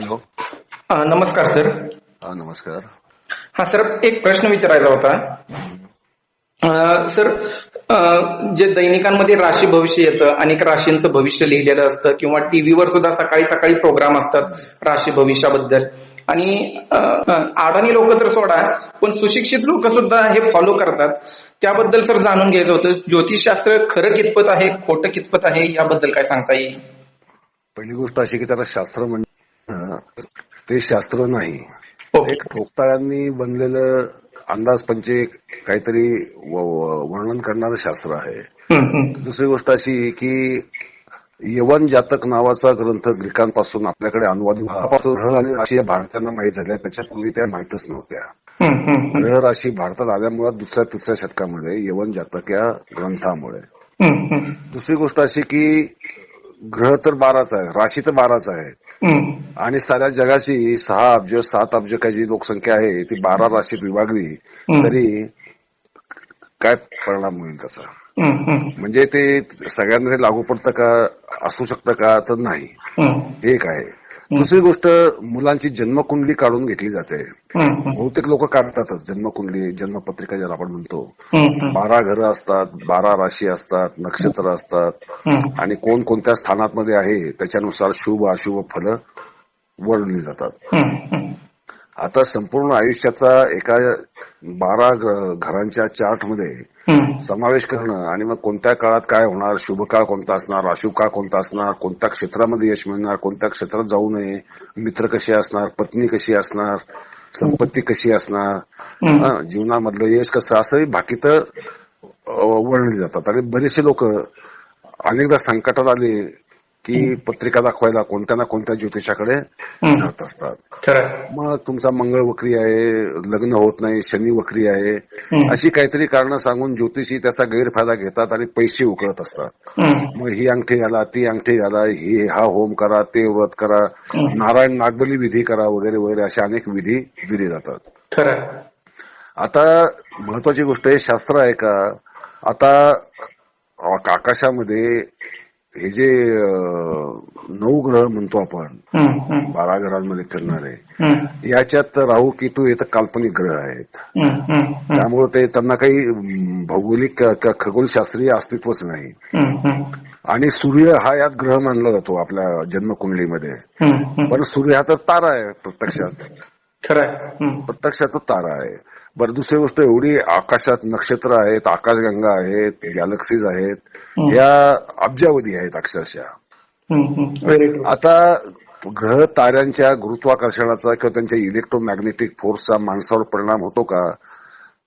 Hello. नमस्कार sir. हा नमस्कार. हा सर एक प्रश्न विचारायचा होता. सर जे दैनिकांमध्ये राशी भविष्य येतं अनेक राशींचं भविष्य लिहिलेलं असतं किंवा टीव्हीवर सुद्धा सकाळी सकाळी प्रोग्राम असतात राशी भविष्याबद्दल. आणि अडाणी लोक तर सोडा पण सुशिक्षित लोक सुद्धा हे फॉलो करतात. त्याबद्दल सर जाणून घ्यायचं होतं. ज्योतिषशास्त्र खरं कितपत आहे खोटं कितपत आहे याबद्दल काय सांगता येईल? पहिली गोष्ट अशी की त्याला शास्त्र म्हणजे ते शास्त्र नाही. ओके एक ठोकताळांनी बनलेलं अंदाजपंचे काहीतरी व- व- वर्णन करणारं शास्त्र आहे. दुसरी गोष्ट अशी की यवन जातक नावाचा ग्रंथ ग्रीकांपासून आपल्याकडे अनुवादित झाल्यापासून ग्रह आणि राशी या भारतीयांना माहीत झाल्या. त्याच्यापूर्वी त्या माहीतच नव्हत्या. ग्रह राशी भारतात आल्यामुळे दुसऱ्या तिसऱ्या शतकामध्ये यवन जातक या ग्रंथामुळे. दुसरी गोष्ट अशी की ग्रह तर बाराच आहे. राशी तर बाराच आहे. आणि साऱ्या जगाची सहा अब्ज सात अब्ज काही जी लोकसंख्या आहे ती बारा राशीत विभागली. तरी काय परिणाम होईल त्याचा. म्हणजे ते सगळ्यांना लागू पडतं का असू शकतं का तर नाही. हे एक आहे दुसरी गोष्ट मुलांची जन्मकुंडली काढून घेतली जाते. बहुतेक लोक काढतातच जन्मकुंडली जन्मपत्रिका ज्याला आपण म्हणतो. बारा घरं असतात बारा राशी असतात नक्षत्र असतात. आणि कोण कोणत्या स्थानात मध्ये आहे त्याच्यानुसार शुभ अशुभ फलं वर्णली जातात. आता संपूर्ण आयुष्याचा एका बारा घरांच्या चार्टमध्ये हम्म. समावेश करणं आणि मग कोणत्या काळात काय होणार शुभ काळ कोणता असणार अशुभ काळ कोणता असणार कोणत्या क्षेत्रामध्ये यश मिळणार कोणत्या क्षेत्रात जाऊ नये मित्र कसे असणार पत्नी कशी असणार संपत्ती कशी असणार जीवनामधलं यश कसं असंही बाकीत वर्णली जातात आणि बरेचसे लोक अनेकदा संकटात आले की पत्रिका दाखवायला कोणत्या ना कोणत्या ज्योतिषाकडे. जात असतात मग तुमचा मंगळ वक्री आहे लग्न होत नाही शनी वक्री आहे. अशी काहीतरी कारण सांगून ज्योतिषी त्याचा गैरफायदा घेतात आणि पैसे उकळत असतात. मग ही अंगठी घाला ती अंगठी घाला ही हा होम करा ते व्रत करा. नारायण नागबली विधी करा वगैरे वगैरे अशा अनेक विधी दिले जातात आता महत्वाची गोष्ट आहे शास्त्र आहे का आता आकाशामध्ये हे जे नऊ ग्रह म्हणतो आपण. बारा ग्रहांमध्ये फिरणारे. याच्यात राहू केतू हे तर काल्पनिक ग्रह आहेत. त्यामुळे ते त्यांना काही भौगोलिक खगोलशास्त्रीय अस्तित्वच नाही. आणि सूर्य हा यात ग्रह मानला जातो आपल्या जन्मकुंडलीमध्ये. पण सूर्य हा तर तारा आहे प्रत्यक्षात हम्म. प्रत्यक्षात तो तारा आहे बरं दुसरी गोष्ट एवढी आकाशात नक्षत्र आहेत आकाशगंगा आहेत गॅलेक्सीज आहेत. या अब्जावधी आहेत अक्षरशः. आता ग्रह ताऱ्यांच्या गुरुत्वाकर्षणाचा किंवा त्यांच्या इलेक्ट्रोमॅग्नेटिक फोर्सचा माणसावर परिणाम होतो का?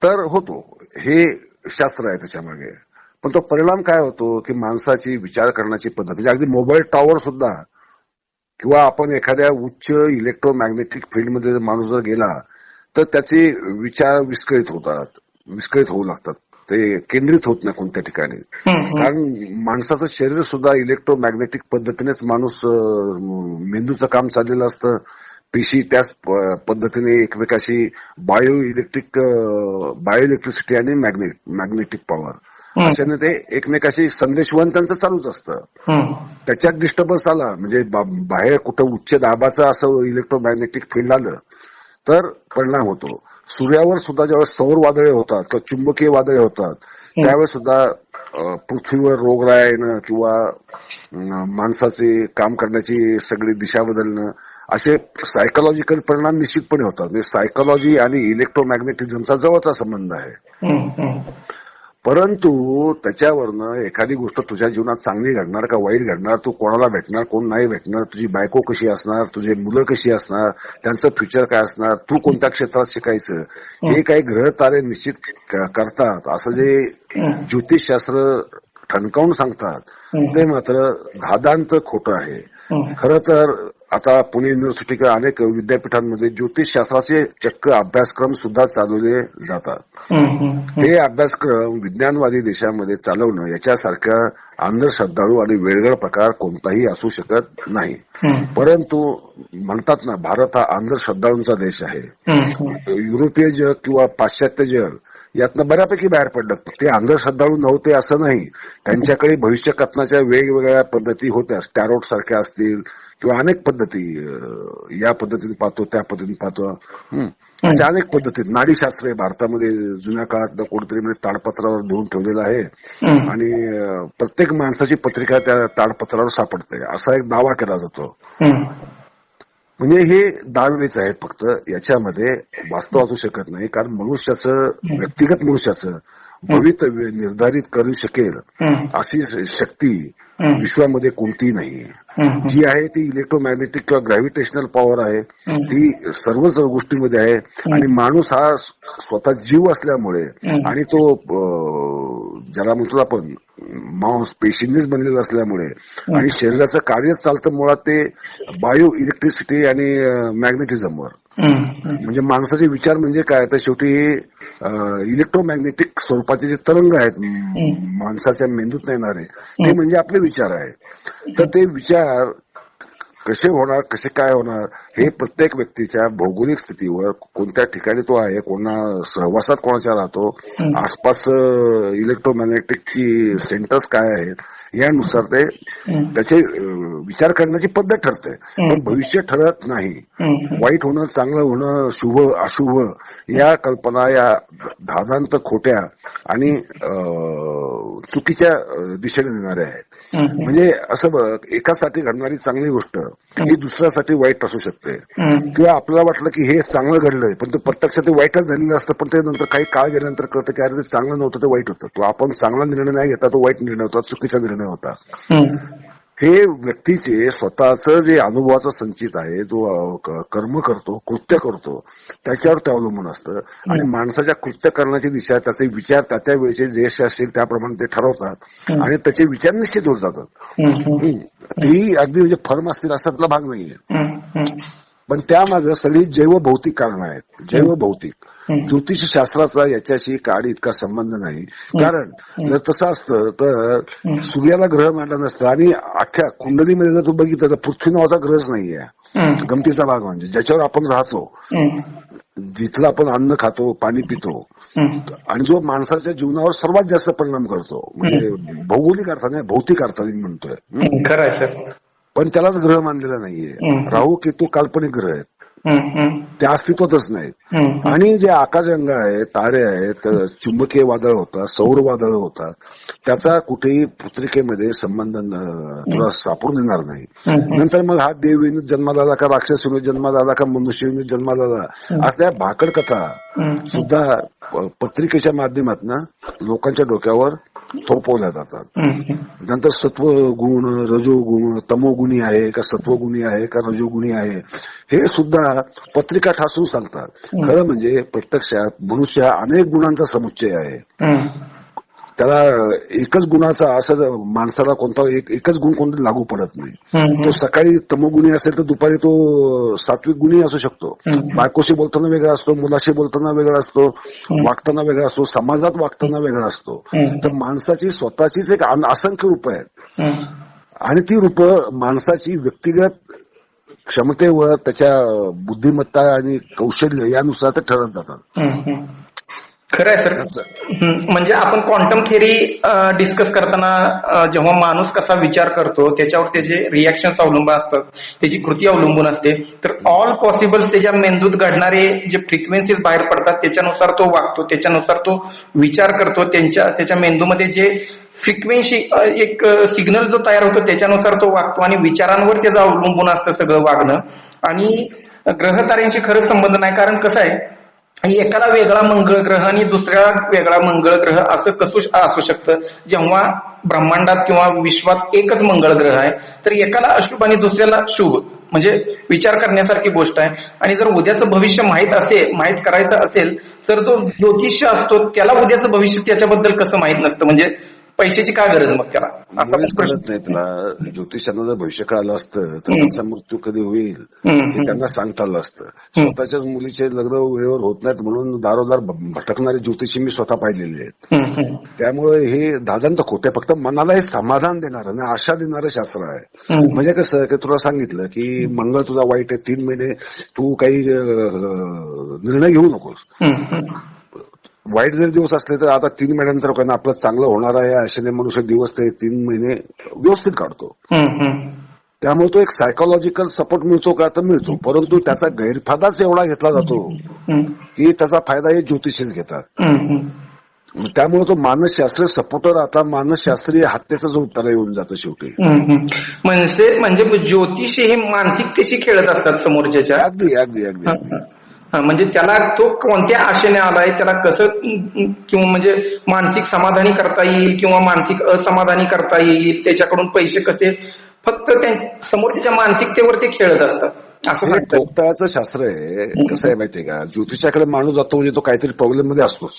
तर होतो. हे शास्त्र आहे त्याच्यामागे. पण तो परिणाम काय होतो? की माणसाची विचार करण्याची पद्धत. म्हणजे अगदी मोबाईल टॉवर सुद्धा किंवा आपण एखाद्या उच्च इलेक्ट्रोमॅग्नेटिक फील्डमध्ये माणूस जर गेला तर त्याचे विचार विस्कळीत होतात विस्कळीत होऊ लागतात ते केंद्रित होत नाही कोणत्या ठिकाणी. कारण माणसाचं शरीर सुद्धा इलेक्ट्रोमॅग्नेटिक पद्धतीनेच माणूस मेंदूचं काम चाललेलं असतं पेशी त्याच पद्धतीने एकमेकाशी बायो इलेक्ट्रिक बायो इलेक्ट्रिसिटी आणि मॅग्नेट मॅग्नेटिक पॉवर. अशाने ते एकमेकाशी संदेशवहन त्यांचं चालूच असतं. त्याच्यात डिस्टर्बन्स आला म्हणजे बाहेर कुठं उच्च दाबाचं असं इलेक्ट्रोमॅग्नेटिक फील्ड आलं तर परिणाम होतो. सूर्यावर सुद्धा ज्यावेळेस सौर वादळे होतात किंवा चुंबकीय वादळे होतात त्यावेळेस सुद्धा पृथ्वीवर रोगराई येणं किंवा माणसाचे काम करण्याची सगळी दिशा बदलणं असे सायकोलॉजिकल परिणाम निश्चितपणे होतात. म्हणजे सायकोलॉजी आणि इलेक्ट्रोमॅग्नेटिझमचा जवळचा संबंध आहे. परंतु त्याच्यावरनं एखादी गोष्ट तुझ्या जीवनात चांगली घडणार का वाईट घडणार तू कोणाला भेटणार कोण नाही भेटणार तुझी बायको कशी असणार तुझे मुलं कशी असणार त्यांचं फ्युचर काय असणार तू कोणत्या क्षेत्रात शिकायचं हे काही ग्रह तारे निश्चित करतात असं जे. ज्योतिषशास्त्र ठणकावून सांगतात. ते मात्र धादांत खोटं आहे. खरं तर आता पुणे युनिव्हर्सिटी अनेक विद्यापीठांमध्ये ज्योतिषशास्त्राचे चक्क अभ्यासक्रम सुद्धा चालवले जातात. हे अभ्यासक्रम विज्ञानवादी देशामध्ये चालवणं याच्यासारख्या अंधश्रद्धाळू आणि वेळगळ प्रकार कोणताही असू शकत नाही. परंतु म्हणतात ना भारत हा अंधश्रद्धाळूंचा देश आहे. युरोपीय जग किंवा पाश्चात्य जग यातनं बऱ्यापैकी बाहेर पडलं ते अंधश्रद्धाळू नव्हते असं नाही त्यांच्याकडे भविष्य कथनाच्या वेगवेगळ्या पद्धती होत्या स्टॅरोट सारख्या असतील किंवा अनेक पद्धती या पद्धतीने पाहतो त्या पद्धतीने पाहतो. हं. अशा अनेक पद्धतीत नाडीशास्त्र आहे भारतामध्ये जुन्या काळात कुठेतरी म्हणजे ताडपत्रावर देऊन ठेवलेलं आहे. आणि प्रत्येक माणसाची पत्रिका त्या ताडपत्रावर सापडते. असा एक दावा केला जातो. म्हणजे हे दावेच आहेत फक्त. याच्यामध्ये वास्तव असू शकत नाही. कारण मनुष्याचं व्यक्तिगत मनुष्याचं भवितव्य निर्धारित करू शकेल. अशी शक्ती. विश्वामध्ये कोणती हम्म. जी आहे ती इलेक्ट्रोमॅग्नेटिक किंवा ग्रॅव्हिटेशनल पॉवर आहे. ती सर्वच गोष्टीमध्ये आहे आणि माणूस हा स्व- स्वतः जीव असल्यामुळे. आणि तो ज्याला म्हणतो आपण मांस पेशींनीच बनलेला असल्यामुळे आणि शरीराचं कार्य चालतं मुळात ते बायो इलेक्ट्रिसिटी आणि मॅग्नेटिझमवर. म्हणजे माणसाचे विचार म्हणजे काय? तर शेवटी हे इलेक्ट्रोमॅग्नेटिक स्वरूपाचे जे तरंग आहेत माणसाच्या मेंदूत येणारे ते म्हणजे आपले विचार आहे तर ते विचार कसे होणार कसे काय होणार हे प्रत्येक व्यक्तीच्या भौगोलिक स्थितीवर कोणत्या ठिकाणी तो आहे कोणा सहवासात कोणाच्या राहतो आसपास इलेक्ट्रोमॅग्नेटिकची सेंटर्स काय आहेत यानुसार ते. त्याचे विचार करण्याची पद्धत ठरते पण भविष्य ठरत नाही. वाईट होणं चांगलं होणं शुभ अशुभ या कल्पना या धादांत खोट्या आणि चुकीच्या दिशेने नेणाऱ्या आहेत. म्हणजे असं बघ एकासाठी घडणारी चांगली गोष्ट ही दुसऱ्यासाठी वाईट असू शकते. किंवा आपल्याला वाटलं की हे चांगलं घडलंय पण ते प्रत्यक्षात ते वाईटच झालेलं असतं पण ते नंतर काही काळ गेल्यानंतर कळतं की अरे ते चांगलं नव्हतं ते वाईट होतं तो आपण चांगला निर्णय नाही घेता तो वाईट निर्णय होता चुकीचा निर्णय होता. हे व्यक्तीचे स्वतःच जे अनुभवाचा संचित आहे जो कर्म करतो कृत्य करतो त्याच्यावर ते अवलंबून असतं. आणि माणसाच्या कृत्य करण्याची दिशा त्याचे विचार त्या त्या वेळेचे जे यश असेल त्याप्रमाणे ते ठरवतात. आणि त्याचे विचार निश्चित होत जातात. तेही अगदी म्हणजे फर्म असतील असातला भाग नाहीये. पण त्यामागे सगळी जैवभौतिक कारण आहेत. जैवभौतिक. ज्योतिषशास्त्राचा याच्याशी काडी इतका संबंध नाही. कारण जर तसं असतं तर सूर्याला ग्रह मांडला नसतं. आणि अख्ख्या कुंडलीमध्ये जर तू बघितलं तर पृथ्वी नावाचा ग्रहच नाहीये. गमतीचा भाग म्हणजे ज्याच्यावर आपण राहतो. जिथलं आपण अन्न खातो पाणी पितो. आणि जो माणसाच्या जीवनावर सर्वात जास्त परिणाम करतो म्हणजे भौगोलिक अर्थाने भौतिक अर्थाने म्हणतोय. पण त्यालाच ग्रह मानलेला नाहीये. राहू केतू काल्पनिक ग्रह आहेत. हम्म. हम्म. ते अस्तित्वातच नाहीत. आणि जे आकाशगंग आहेत तारे आहेत चुंबकीय वादळ होतात सौर वादळ होतात त्याचा कुठेही पत्रिकेमध्ये संबंध तुला सापडून देणार नाही. नंतर मग हा देव जन्माला आला का राक्षस येऊन जन्माला का मनुष्य येऊन जन्माला अशा भाकड कथा. सुद्धा पत्रिकेच्या माध्यमातून लोकांच्या डोक्यावर थोपवल्या जातात. नंतर सत्व गुण रजोगुण तमोगुणी आहे का सत्वगुणी आहे का रजोगुणी आहे हे सुद्धा पत्रिका ठासून सांगतात खरं म्हणजे प्रत्यक्षात मनुष्य हा अनेक गुणांचा समुच्चय आहे. त्याला एकच गुणाचा असं माणसाला कोणता एक एकच गुण कोणता लागू पडत नाही. तो सकाळी तमोगुणी असेल तर दुपारी तो सात्विक गुणी असू शकतो. बायकोशी बोलताना वेगळा असतो मुलाशी बोलताना वेगळा असतो वागताना वेगळा असतो समाजात वागताना वेगळा असतो. तर माणसाची स्वतःचीच एक असंख्य रूप आहेत. आणि ती रूप माणसाची व्यक्तिगत क्षमतेवर त्याच्या बुद्धिमत्ता आणि कौशल्य यानुसार ते ठरत जातात. खरं आहे सर म्हणजे आपण क्वांटम थेरी डिस्कस करताना जेव्हा माणूस कसा विचार करतो त्याच्यावर त्याचे रिॲक्शन्स अवलंबून असतात त्याची कृती अवलंबून असते. तर ऑल पॉसिबल्स त्याच्या मेंदूत घडणारे जे फ्रिक्वेन्सीज बाहेर पडतात त्याच्यानुसार तो वागतो त्याच्यानुसार तो विचार करतो त्यांच्या त्याच्या मेंदूमध्ये जे फ्रिक्वेन्सी एक सिग्नल जो तयार होतो त्याच्यानुसार तो वागतो आणि विचारांवर त्याचं अवलंबून असतं सगळं वागणं. आणि ग्रहताऱ्यांशी खरंच संबंध नाही कारण कसं आहे एकाला वेगळा मंगळ ग्रह आणि दुसऱ्या वेगळा मंगळ ग्रह असं कसू असू शकतं. जेव्हा ब्रह्मांडात किंवा विश्वात एकच मंगळ ग्रह आहे तर एकाला अशुभ आणि दुसऱ्याला शुभ म्हणजे विचार करण्यासारखी गोष्ट आहे. आणि जर उद्याचं भविष्य माहीत असेल माहीत करायचं असेल तर तो ज्योतिष्य असतो त्याला उद्याचं भविष्य त्याच्याबद्दल कसं माहीत नसतं. म्हणजे पैशाची काय गरज मग त्याला? असा कळत नाही तुला ज्योतिषांना जर भविष्य कळालं असतं तर त्यांचा मृत्यू कधी होईल. हे त्यांना सांगता आलं असतं. स्वतःच्याच मुलीचे लग्न वेळेवर होत नाहीत म्हणून दारोदार भटकणारे ज्योतिषी मी स्वतः पाहिलेले आहेत. त्यामुळे हे दादांत खोटे फक्त मनाला हे समाधान देणार आणि आशा देणारं शास्त्र आहे. म्हणजे कसं की तुला सांगितलं की मंगळ तुझा वाईट आहे तीन महिने तू काही निर्णय घेऊ नकोस. वाईट जरी दिवस असले तर आता तीन महिन्यानंतर काय ना आपलं चांगलं होणार आहे या आशेने मनुष्य दिवस ते तीन महिने व्यवस्थित काढतो. त्यामुळे तो एक सायकोलॉजिकल सपोर्ट मिळतो का तर मिळतो. परंतु त्याचा गैरफायदाच एवढा घेतला जातो की त्याचा फायदा हे ज्योतिषीच घेतात. त्यामुळे तो मानसशास्त्रीय सपोर्टर आता मानसशास्त्रीय हत्येचं उत्तर येऊन जातं शेवटी. म्हणजे म्हणजे ज्योतिष हे मानसिकतेशी खेळत असतात समोरच्याच्या. अगदी अगदी अगदी म्हणजे त्याला तो कोणत्या आशेने आलाय त्याला कसं किंवा म्हणजे मानसिक समाधानी करता येईल किंवा मानसिक असमाधानी करता येईल त्याच्याकडून पैसे कसे फक्त त्या समोरच्या मानसिकतेवर ते खेळत असतात असं शास्त्र आहे कसं आहे माहितीये का? ज्योतिषाकडे माणूस जातो म्हणजे तो काहीतरी प्रॉब्लेममध्ये असतोच.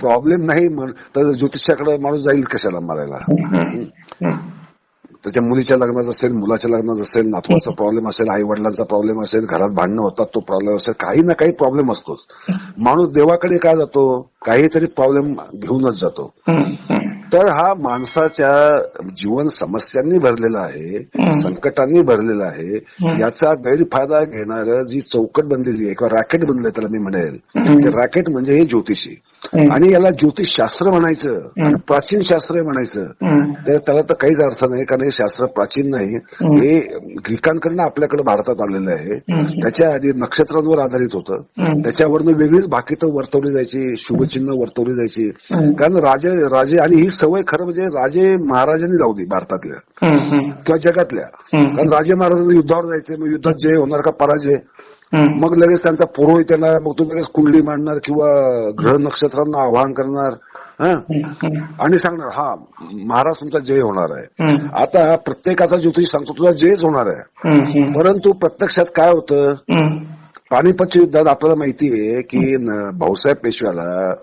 प्रॉब्लेम नाही तर ज्योतिषाकडे माणूस जाईल कशाला मारायला? त्याच्या मुलीच्या लग्नात असेल मुलाच्या लग्नात असेल नातवाचा प्रॉब्लेम असेल आई वडिलांचा प्रॉब्लेम असेल घरात भांडणं होतात तो प्रॉब्लेम असेल काही ना काही प्रॉब्लेम असतोच. माणूस देवाकडे का जातो? काहीतरी प्रॉब्लेम घेऊनच जातो. तर हा माणसाच्या जीवन समस्यांनी भरलेला आहे. संकटांनी भरलेला आहे. याचा गैरफायदा घेणारं जी चौकट बनलेली आहे किंवा रॅकेट बनलंय त्याला मी म्हणेल. ते रॅकेट म्हणजे हे ज्योतिषी. आणि याला ज्योतिष शास्त्र म्हणायचं प्राचीन शास्त्र म्हणायचं. तर त्याला तर काहीच अर्थ नाही कारण हे शास्त्र प्राचीन नाही. हे ग्रीकांकडनं आपल्याकडे भारतात आलेलं आहे. त्याच्या आधी नक्षत्रांवर आधारित होतं. त्याच्यावरनं वेगळीच भाकीतं वर्तवली जायची शुभचिन्ह वर्तवली जायची. कारण राजे राजे आणि ही सवय खरं म्हणजे राजे महाराजांनी लावली भारतातल्या. किंवा जगातल्या. कारण राजे महाराजांना युद्धावर जायचे मग युद्धात जय होणार का पराजय? मग लगेच त्यांचा पुरोहित येणार मग तो लगेच कुंडली मांडणार किंवा ग्रह नक्षत्रांना आवाहन करणार हं? आणि सांगणार हा महाराज तुमचा जय होणार आहे. आता प्रत्येकाचा ज्योतिष सांगतो तुझा जयच होणार आहे. परंतु प्रत्यक्षात काय होतं? पानिपतच्या युद्धात आपल्याला माहिती आहे की भाऊसाहेब पेशव्याला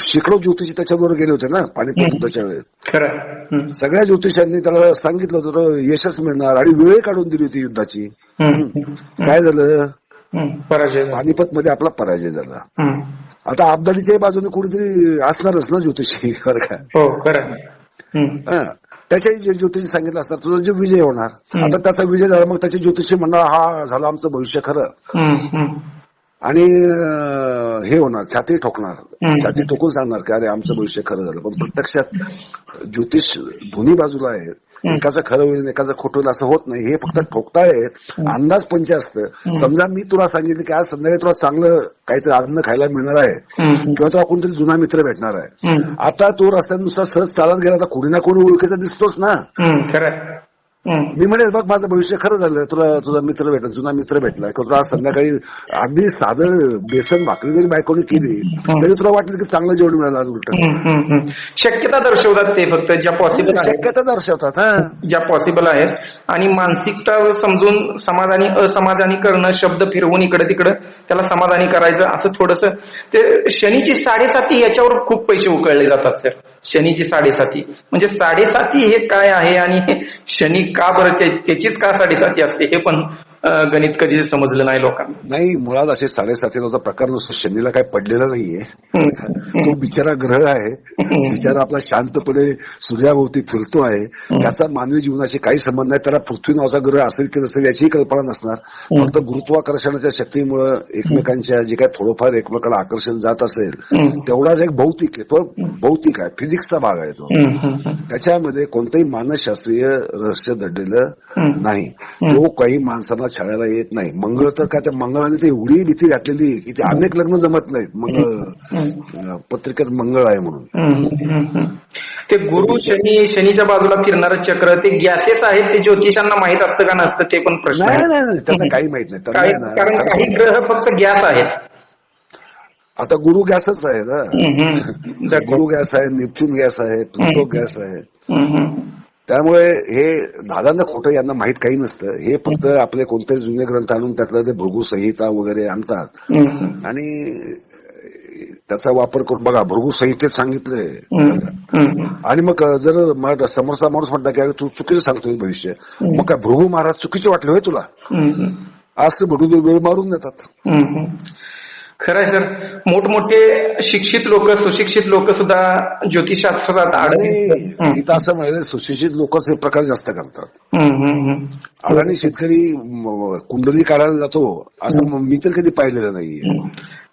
शेकडो ज्योतिषी त्याच्याबरोबर गेले होते ना पानिपत युद्धाच्या वेळेस. खरं. सगळ्या ज्योतिषांनी त्याला सांगितलं होतं यशच मिळणार आणि वेळ काढून दिली होती युद्धाची. काय झालं? पराजय. पानिपत मध्ये आपला पराजय झाला. आता अब्दालीच्याही बाजूने कुणीतरी असणारच ना ज्योतिषी बरं का? हो. हं. त्याच्याही जे ज्योतिषी सांगितलं असणार तुझा जो विजय होणार. आता त्याचा विजय झाला मग त्याचे ज्योतिषी म्हणणार हा झालं आमचं भविष्य खरं. आणि हे होणार छाती ठोकणार. छाती ठोकून सांगणार की अरे आमचं भविष्य खरं झालं पण प्रत्यक्षात ज्योतिष दोन्ही बाजूला आहे एकाचं खरं होईल एकाचं खोटं होईल असं होत नाही. हे फक्त ठोकताय. अंदाज पंच असतं समजा मी तुला सांगितलं की आज संध्याकाळी तुला चांगलं काहीतरी अन्न खायला मिळणार आहे. किंवा तुला कोणतरी जुना मित्र भेटणार आहे. आता तो रस्त्यानुसार सहज चालत गेला तर कोणी ना कोणी ओळखीचा दिसतोच ना. मी म्हणेल बघ माझं भविष्य खरं झालं तुला तुझा मित्र भेटला जुना मित्र भेटला. किंवा तुला आज संध्याकाळी अगदी साधं बेसन भाकरी जरी बायकोनी केली तरी तुला वाटलं की चांगलं जेवण मिळालं आज उलट. शक्यता दर्शवतात ते फक्त ज्या पॉसिबल शक्यता दर्शवतात हा. ज्या पॉसिबल आहेत. आणि मानसिकता समजून समाधानी असमाधानी करणं शब्द फिरवून इकडे तिकडे त्याला समाधानी करायचं असं थोडस ते शनीची साडेसाती याच्यावर खूप पैसे उकळले जातात सर शनीची साडेसाती. म्हणजे साडेसाती हे काय आहे आणि शनी का बरं त्याचीच का साडेसाती असते हे पण गणित कधी समजलं नाही लोकांना. नाही मुळात असे साडेसातीचा प्रकार नसतो शनीला काय पडलेला नाहीये. तो बिचारा ग्रह आहे. बिचारा आपला शांतपणे सूर्याभोवती फिरतो आहे. त्याचा मानवी जीवनाशी काही संबंध नाही. त्याला पृथ्वी नावाचा ग्रह असेल की नसेल याचीही कल्पना नसणार. फक्त गुरुत्वाकर्षणाच्या शक्तीमुळे एकमेकांच्या जे काय थोडंफार एकमेकाला आकर्षण जात असेल. तेवढाच एक भौतिक आहे. तो भौतिक आहे. फिजिक्सचा भाग आहे तो. त्याच्यामध्ये कोणतंही मानसशास्त्रीय रहस्य दडलेलं. नाही. तो काही माणसांना छळायला येत नाही. मंगळ तर काय त्या मंगळाने ते एवढी भीती घातलेली की ते अनेक लग्न जमत नाहीत. मंगळ पत्रिकेत मंगळ आहे म्हणून. ते गुरु शनी शनीच्या बाजूला फिरणारं चक्र ते गॅसेस आहेत ते ज्योतिषांना माहीत असतं का नसतं ते पण प्रश्न नाही आहे नाही त्यांना काही माहीत नाही. कारण काही ग्रह फक्त गॅस आहेत. आता गुरु गॅसच आहे ना गुरु गॅस आहे नेपच्यून गॅस आहे प्लुटो गॅस आहे. त्यामुळे हे दादांना खोटं यांना माहीत काही नसतं. हे फक्त आपले कोणतेही जुने ग्रंथ आणून त्यातलं ते भृगु संहिता वगैरे आणतात. आणि त्याचा वापर करून बघा भृगु संहितेत सांगितलंय. आणि मग जर समोरचा माणूस म्हणता की अरे तू चुकीचं सांगतोय भविष्य. मग काय भृगु महाराज चुकीचे वाटले होय तुला? असं वेळ मारून देतात. खरंय सर. मोठमोठे शिक्षित लोक सुशिक्षित लोक सुद्धा ज्योतिषशास्त्रात आणि असं म्हणजे सुशिक्षित लोकच हे प्रकार जास्त करतात. आणि शेतकरी कुंडली काढायला जातो असं म- तर कधी पाहिलेलं नाहीये.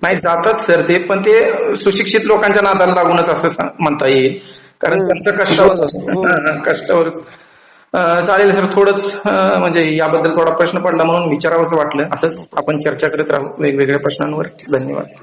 नाही जातात सर ते पण ते सुशिक्षित लोकांच्या नादाला लागूनच असं म्हणता येईल. कारण. त्यांचं विश्वास कष्टावर असतो. हो. कष्टावरच. चालेल सर थोडंच म्हणजे याबद्दल थोडा प्रश्न पडला म्हणून विचारावंसं वाटलं. असंच आपण चर्चा करत राहू. वेगवेगळ्या प्रश्नांवर. धन्यवाद.